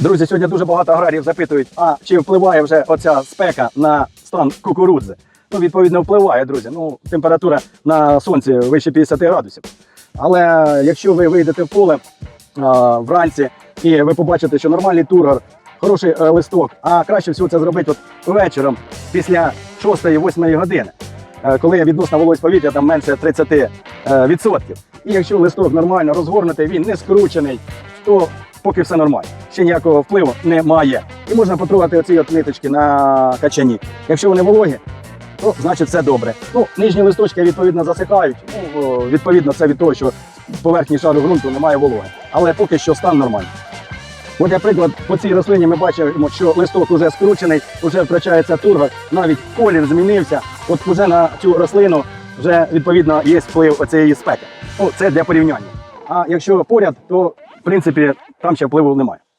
Друзі, сьогодні дуже багато аграріїв запитують, а чи впливає вже оця спека на стан кукурудзи? Ну, відповідно, впливає, друзі. Ну, температура на сонці вище 50 градусів. Але якщо ви вийдете в поле а, вранці і ви побачите, що нормальний тургор, хороший е, листок, а краще всього це зробити от вечором після 6-8 години, е, коли відносна вологість повітря там менше 30 е, відсотків. І якщо листок нормально розгорнутий, він не скручений, то поки все нормально. Ще ніякого впливу немає. І можна потрогати оці от ниточки на качані. Якщо вони вологі, то значить все добре. Ну, нижні листочки відповідно засихають. Ну, відповідно, це від того, що поверхні шару ґрунту немає вологи. Але поки що стан нормальний. От, наприклад, по цій рослині ми бачимо, що листок вже скручений, вже втрачається тургор, навіть колір змінився. От вже на цю рослину вже відповідно є вплив оцієї спеки. Ну, це для порівняння. А якщо поряд, то в принципі там ще впливу немає.